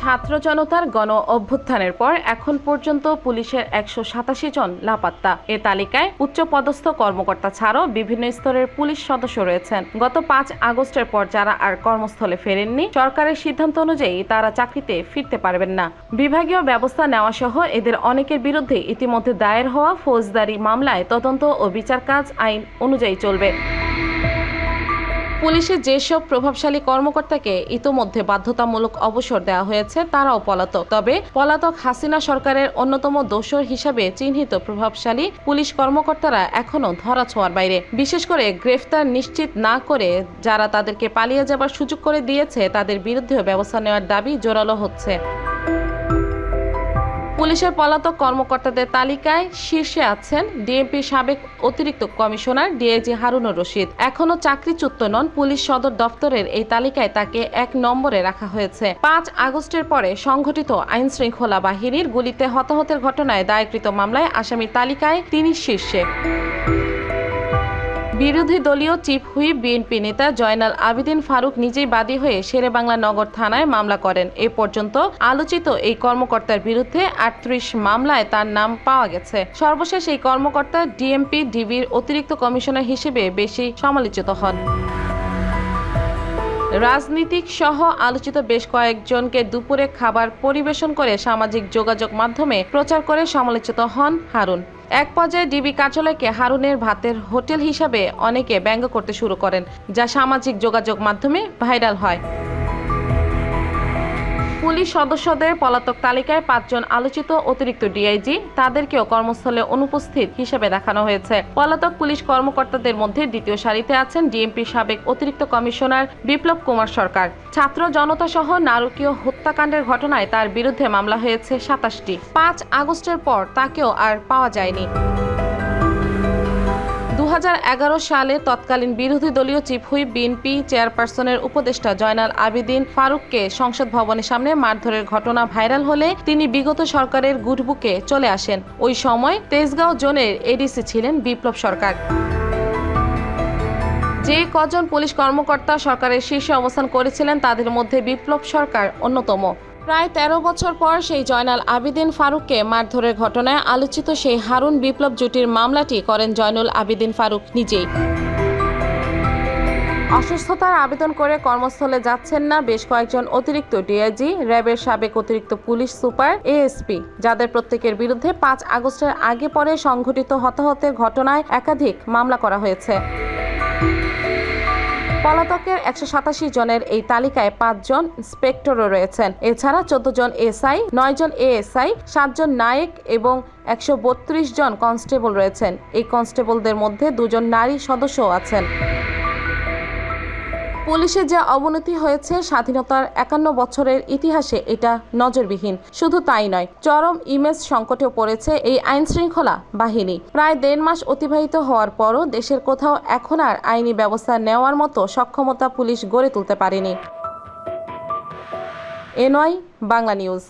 ছাত্র জনতার গণ অভ্যুত্থানের পর এখন পর্যন্ত পুলিশের একশো সাতাশি জন লাপাত্তা। এ তালিকায় উচ্চপদস্থ কর্মকর্তা ছাড়াও বিভিন্ন স্তরের পুলিশ সদস্য রয়েছেন। গত পাঁচ আগস্টের পর যারা আর কর্মস্থলে ফেরেননি, সরকারের সিদ্ধান্ত অনুযায়ী তারা চাকরিতে ফিরতে পারবেন না। বিভাগীয় ব্যবস্থা নেওয়া সহ এদের অনেকের বিরুদ্ধে ইতিমধ্যে দায়ের হওয়া ফৌজদারি মামলায় তদন্ত ও বিচার কাজ আইন অনুযায়ী চলবে। পুলিশের যেসব প্রভাবশালী কর্মকর্তাকে ইতোমধ্যে বাধ্যতামূলক অবসর দেওয়া হয়েছে, তারাও পলাতক। তবে পলাতক হাসিনা সরকারের অন্যতম দোসর হিসাবে চিহ্নিত প্রভাবশালী পুলিশ কর্মকর্তারা এখনও ধরাছোঁয়ার বাইরে। বিশেষ করে গ্রেফতার নিশ্চিত না করে যারা তাদেরকে পালিয়ে যাবার সুযোগ করে দিয়েছে, তাদের বিরুদ্ধেও ব্যবস্থা নেওয়ার দাবি জোরালো হচ্ছে। পুলিশের পলাতক কর্মকর্তাদের তালিকায় শীর্ষে আছেন ডিএমপি সাবেক অতিরিক্ত কমিশনার ডিআইজি হারুনুর রশিদ। এখনও চাকরিচ্যুত নন, পুলিশ সদর দফতরের এই তালিকায় তাকে এক নম্বরে রাখা হয়েছে। পাঁচ আগস্টের পরে সংঘটিত আইন শৃঙ্খলা বাহিনীর গুলিতে হতাহতের ঘটনায় দায়কৃত মামলায় আসামির তালিকায় তিনি শীর্ষে। বিরোধী দলীয় চিফ হুইপ বিএনপি নেতা জয়নাল আবিদিন ফারুক নিজেই বাদী হয়ে শেরেবাংলা নগর থানায় মামলা করেন। এ পর্যন্ত আলোচিত এই কর্মকর্তার বিরুদ্ধে আটত্রিশ মামলায় তার নাম পাওয়া গেছে। সর্বশেষ এই কর্মকর্তা ডিএমপি, ডিবির অতিরিক্ত কমিশনার হিসেবে বেশি সমালোচিত হন। রাজনীতিক সহ আলোচিত বেশ কয়েকজনকে দুপুরে খাবার পরিবেশন করে সামাজিক যোগাযোগ মাধ্যমে প্রচার করে সমালোচিত হন হারুন। এক পর্যায়ে ডিবি কার্যালয়কে হারুনের ভাতের হোটেল হিসাবে অনেকে ব্যঙ্গ করতে শুরু করেন, যা সামাজিক যোগাযোগ মাধ্যমে ভাইরাল হয়। পুলিশ সদস্যদের পলাতক তালিকায় পাঁচজন আলোচিত অতিরিক্ত ডিআইজি, তাদেরকেও কর্মস্থলে অনুপস্থিত হিসেবে দেখানো হয়েছে। পলাতক পুলিশ কর্মকর্তাদের মধ্যে দ্বিতীয় সারিতে আছেন ডিএমপি সাবেক অতিরিক্ত কমিশনার বিপ্লব কুমার সরকার। ছাত্র জনতা সহ নারকীয় হত্যাকাণ্ডের ঘটনায় তার বিরুদ্ধে মামলা হয়েছে সাতাশটি। পাঁচ আগস্টের পর তাকেও আর পাওয়া যায়নি। সালে তৎকালীন বিরোধী দলীয় চিফ হুইপ বিএনপি চেয়ারপারসনের উপদেষ্টা জয়নাল আবিদিন ফারুককে সংসদ ভবনের সামনে মারধরের ঘটনা ভাইরাল হলে তিনি বিগত সরকারের গুডবুকে চলে আসেন। ওই সময় তেজগাঁও জোনের এডিসি ছিলেন বিপ্লব সরকার। যে কজন পুলিশ কর্মকর্তা সরকারের শীর্ষে অবস্থান করেছিলেন তাদের মধ্যে বিপ্লব সরকার অন্যতম। প্রায় তেরো বছর পর সেই জয়নাল আবিদিন ফারুককে মারধরের ঘটনায় আলোচিত সেই হারুন বিপ্লব জুটির মামলাটি করেন জয়নুল আবিদিন ফারুক নিজেই। অসুস্থতার আবেদন করে কর্মস্থলে যাচ্ছেন না বেশ কয়েকজন অতিরিক্ত ডিআইজি, র্যাবের সাবেক অতিরিক্ত পুলিশ সুপার, এএসপি, যাদের প্রত্যেকের বিরুদ্ধে পাঁচ আগস্টের আগে পরে সংঘটিত হতাহতের ঘটনায় একাধিক মামলা করা হয়েছে। পলাতকের একশো সাতাশি জনের এই তালিকায় পাঁচজন ইন্সপেক্টরও রয়েছেন। এছাড়া চোদ্দ জন এসআই নয় জন এএসআই, সাতজন নায়ক এবং একশো বত্রিশ জন কনস্টেবল রয়েছেন। এই কনস্টেবলদের মধ্যে দুজন নারী সদস্যও আছেন। পুলিশের যা অবনতি হয়েছে, স্বাধীনতার একান্ন বছরের ইতিহাসে এটা নজরবিহীন। শুধু তাই নয়, চরম ইমেজ সংকটেও পড়েছে এই আইন শৃঙ্খলা বাহিনী। প্রায় দেড় মাস অতিবাহিত হওয়ার পরও দেশের কোথাও এখন আর আইনি ব্যবস্থা নেওয়ার মতো সক্ষমতা পুলিশ গড়ে তুলতে পারেনি। এ নয়, বাংলা নিউজ।